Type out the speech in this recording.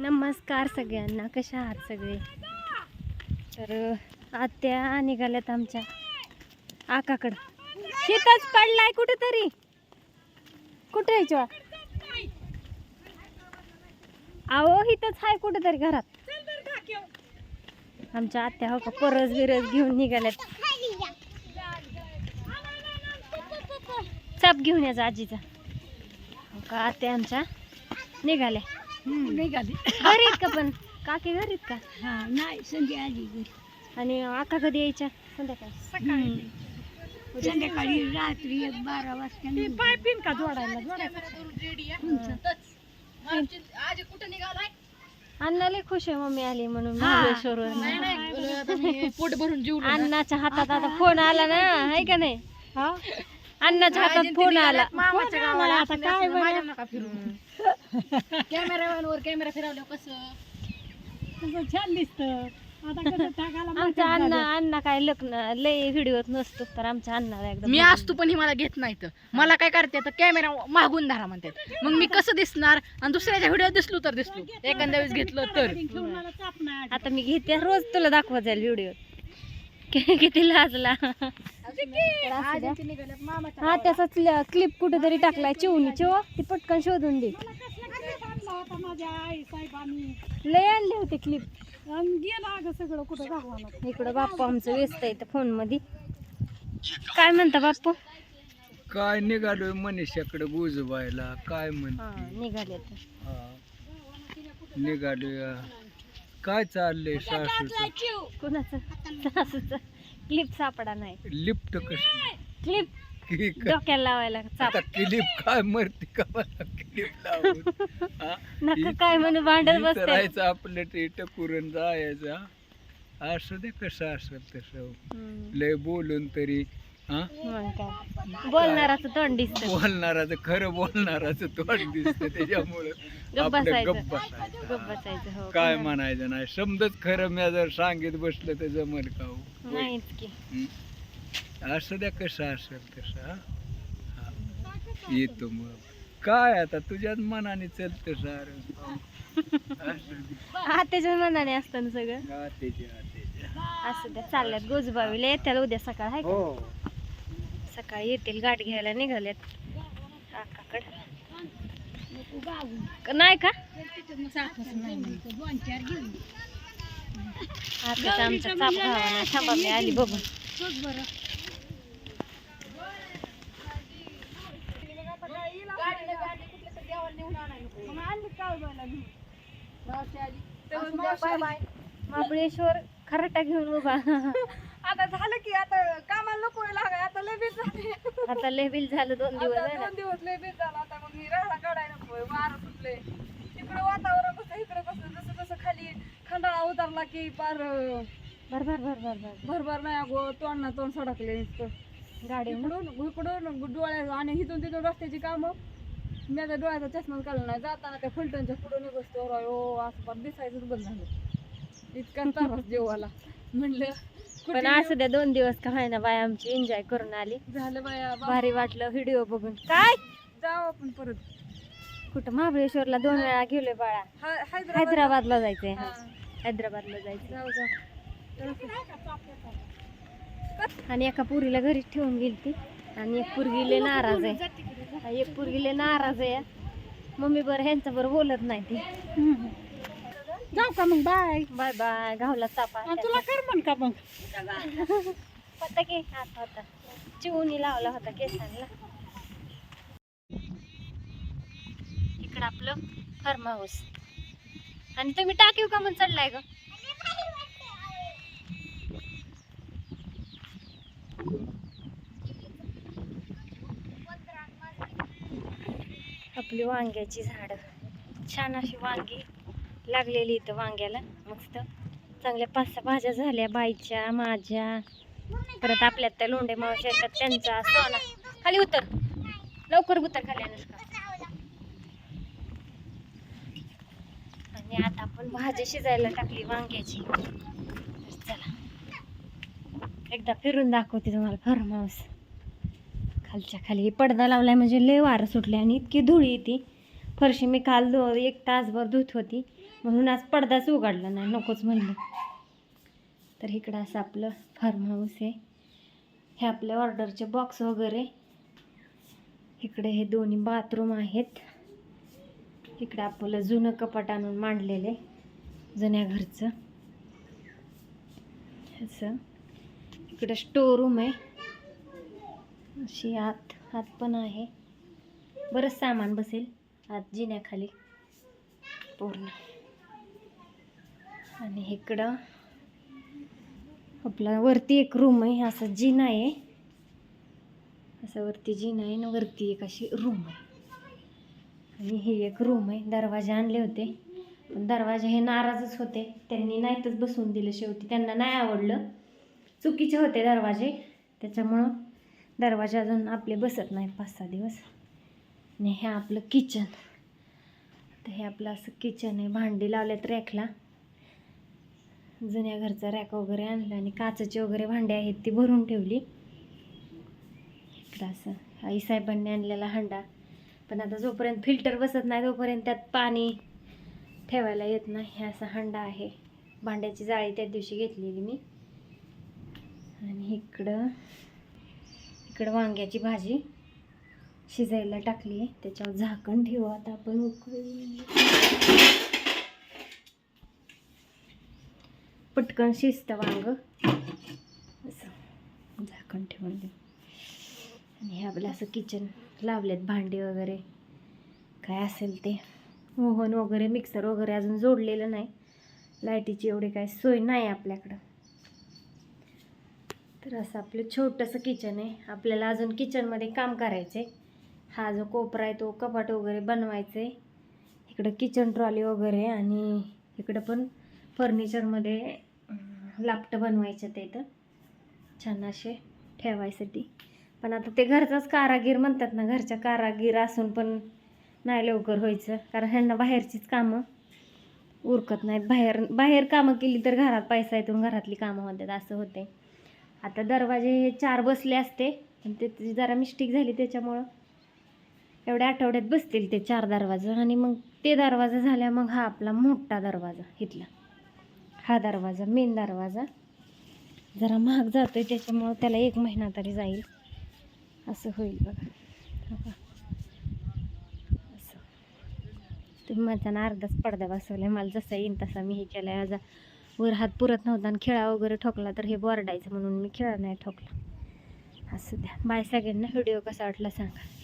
नमस्कार सगळ्यांना कशा आहात सगळे? तर आत्या निघाल्यात आमच्या आकाकडं. शेतच पडलाय कुठेतरी. कुठे आहे जेव्हा अहो इथंच आहे कुठेतरी घरात. आमच्या आत्या हो का परस बिरस घेऊन निघाल्यात. चाप घेऊन यायचा आजीचा. हो का आत्या आमच्या निघाल्या. निघाली घरी आहेत का पण? काकी घरी आहेत का? हा नाही संधी आली घरी. आणि आका कधी यायच्या? संध्याकाळी. संध्याकाळी रात्री एक बारा वाजता पायपिन का जोडायला अण्णा लय खुश आहे मम्मी आली म्हणून हा. पोट भरून जीव अण्णाच्या हातात आता फोन आला ना आहे का नाही? अण्णाच्या हातात फोन आला. मामाच्या गावाला. आता काय कॅमेरावर कॅमेरा फिरवलं कसं छान दिसत. आता कसं टाकायला आमच्या अण्णा अण्णा काय लग्न लय व्हिडिओत नसतो तर आमच्या अण्णाला एकदम मी असतो पण हे मला घेत नाही तर मला काय करते तर कॅमेरा मागून धरा म्हणतात. मग मी कसं दिसणार? आणि दुसऱ्याच्या व्हिडिओ दिसलो तर दिसलो. एखाद्या वेळेस घेतलं तर. घेऊन मला चापणार. आता मी घेते रोज तुला दाखवत जाईल व्हिडिओ. किती लाजला. हा त्याचाच क्लिप कुठेतरी टाकलाय चिवणी चिव ती पटकन शोधून दे. माझ्या आई साहेबांनी? लय आणले होते क्लिप गेला अगं सगळं कुठं दाखवायला इकडं बाप्पू आमचं व्यस्त आहे फोनमध्ये काय म्हणता बाप्पू? काय निघालोय मनीषाकडे बुजवायला काय हा म्हणते? निघाले. हा. निघालोय. काय चाललंय सासूच? कुणाचं? सासूचं. क्लिप सापडा नाही. लिफ्ट कशी? क्लिप की का- डोक्याला लावायला चाप आता क्लिप काय मरते का मला क्लिप लावून? हा? नका काय म्हणून भांडत इथं बसते राहायचं आपलं ते टकुरून जायचा असं दे कसं असेल तसं. हम्म, लय बोलून तरी हा मग काय बोलणाराचं तोंड दिसत बोलणाराचं खरं बोलणाराचं तोंड दिसतं त्याच्यामुळं गप्प आपलं बसायचं. गप्प बसायचं. गप्प बसायचं हो काय. म्हणायचं नाही समजच खरं मी जर सांगित बसलं तर जमल का हो? नाहीच की हं? असं द्या कसं असेल तसं हा? हा. येतो मग काय आता तुझ्याच मनाने चलत सारं असं दे. हा त्याच्या मनाने असतं ना सगळं हा, त्याच्या, हा, त्याच्या. असं त्या चालल्यात गोजबावीला येत्याला उद्या सकाळ आहे का हो सकाळी येतील गाठ घ्यायला निघाल्यात काकाकडं. नाही का? दोन चार घेऊन आता आमचा चाप घावा नाही थांबा मी आली बघून महाबळेश्वर खराटा घेऊन उभा. आता झालं की आता कामाला नको लागाय आता लय बीज झाले. आता लेबिल झालं दोन दिवस आता आहे ना? दोन दिवस लय बीज झाला आता मग मी राहला काढायला नको वारं सुटले इकडं वातावरण कसं इकडं कसं जसं कसं खाली खंडाळा उतरला की पार भर भर भर भर भर. भरभर नाही अगो तोंड ना तोंड सडकले नुसतं. गाडी इकडून इकडून डोळ्या आणि इथून तिथून रस्त्याची कामं. मी आता डोळ्याचा चष्मा काढला नाही जाताना त्या फलटणच्या पुढे निघतो हो असं पण दिसायचंच बंद झालं. इतका त्रास जेवाला. म्हणलं पण असं द्या दोन दिवस का व्हायना बाय आमची एन्जॉय करून आली. झालं बाया बा- भारी वाटलं व्हिडिओ बघून. काय? जाऊ आपण परत. कुठं? महाबळेश्वरला दोन वेळा गेलोय बाळा. हा- हैदराबाद हैदराबादला जायचंय. हा. हैदराबादला जायचं जाऊ जाऊ. आणि एका पुरीला घरीच ठेवून गेली ती आणि एक पुरगीले नाराज आहे. एक पुरगीले नाराज आहे. मम्मी बरं ह्यांच्या बरं बोलत नाही ती. जाऊ का मग बाय बाय बाय गावला चापा तुला कर म्हण का मग? होता की आता होता. चिवणी लावला होता केसांना. इकडं आपलं फार्म हाऊस आणि तुम्ही टाकीव का म्हणून चढलाय ग? आपली वांग्याची झाड. छान अशी वांगी. लागलेली इथं वांग्याला. मस्त. चांगल्या पाच सहा भाज्या झाल्या बाईच्या माझ्या. परत आपल्यात त्या लोंडे मावश्या येतात त्यांचा सोना खाली उतर. लवकर उतर खाली अनुष्का. आणि आता आपण भाजी शिजायला टाकली वांग्याची. चला. एकदा फिरून दाखवते तुम्हाला फार्म हाऊस खालच्या खाली पडदा लावलाय म्हणजे लय वारं सुटले आणि इतकी धुळी येते. फरशी मी काल एक तासभर धुत होती. म्हणून आज पडदाच उघडला नाही नकोच म्हणलं. तर इकडं असं आपलं फार्म हाऊस आहे. हे आपल्या ऑर्डरचे बॉक्स वगैरे. इकडे हे दोन्ही बाथरूम आहेत. इकडे आपलं जुनं कपाट आणून मांडलेले जुन्या घरचं. असं. इकडे स्टोर रूम आहे. अशी आत आत पण आहे. बरंच सामान बसेल आत जिन्याखाली. पूर्ण. आणि इकडं आपला वरती एक रूम आहे. असं जिना आहे. असं वरती जिना आहे आणि वरती एक अशी रूम आहे. आणि ही एक रूम आहे. दरवाजे आणले होते. पण दरवाजे हे नाराजच होते. त्यांनी नाहीतच बसवून दिलं शेवटी. त्यांना नाही आवडलं. चुकीचे होते दरवाजे. त्याच्यामुळं दरवाजे अजून आपले बसत नाहीत पाच सहा दिवस. आणि हे आपलं किचन तर हे आपलं असं किचन आहे. भांडी लावल्यात रॅकला. जुन्या घरचा रॅक वगैरे आणला आणि काचेचे वगैरे भांडी आहेत ती भरून ठेवली. इकडं असं. आई साहेबांनी आणलेला हंडा. पण आता जोपर्यंत फिल्टर बसत नाही तोपर्यंत त्यात पाणी ठेवायला येत नाही. हे असा हंडा आहे. भांड्याची जाळी त्या दिवशी घेतलेली मी. आणि इकडं इकडं वांग्याची भाजी शिजायला टाकली. आहे त्याच्यावर झाकण ठेवू. आता आपण उकळी. पटकन शिजतं वांग. असं. झाकण ठेवून देऊ. आणि हे आपलं असं किचन लावलेत भांडी वगैरे. काय असेल ते. ओव्हन वगैरे मिक्सर वगैरे अजून जोडलेलं नाही. लाईटीची एवढी काय सोय नाही आपल्याकडं. तर असं आपलं छोटंसं किचन आहे. आपल्याला अजून किचनमध्ये काम करायचं आहे हा जो कोपरा आहे तो कपाट वगैरे बनवायचं आहे इकडं किचन ट्रॉली वगैरे आणि इकडं पण फर्निचरमध्ये लापटं बनवायचं ते इथं छान असे ठेवायसाठी. पण आता ते घरचाच कारागीर म्हणतात ना घरच्या कारागीर असून पण नाही लवकर व्हायचं. कारण ह्यांना बाहेरचीच कामं उरकत नाहीत. बाहेर बाहेर कामं केली तर घरात पैसा येतून घरातली कामं होतात असं होते आता दरवाजे हे चार बसले असते पण ते जरा मिस्टेक झाली त्याच्यामुळं. एवढ्या आठवड्यात बसतील ते चार दरवाजा आणि मग ते दरवाजा झाल्या मग हा आपला मोठा दरवाजा इथला. हा दरवाजा मेन दरवाजा. जरा महाग जातो आहे त्याच्यामुळं त्याला एक महिना तरी जाईल. असं होईल बघा. असं. तुम्ही माझा अर्धाच पडदा बसवलाय. मला जसा येईन तसा मी हे केलाय. माझा वर हात पुरत नव्हता आणि खेळा वगैरे ठोकला तर हे बोरडायचं म्हणून मी खेळा नाही ठोकला. असू द्या. बाय सगळ्यांना. व्हिडिओ कसा वाटला सांगा.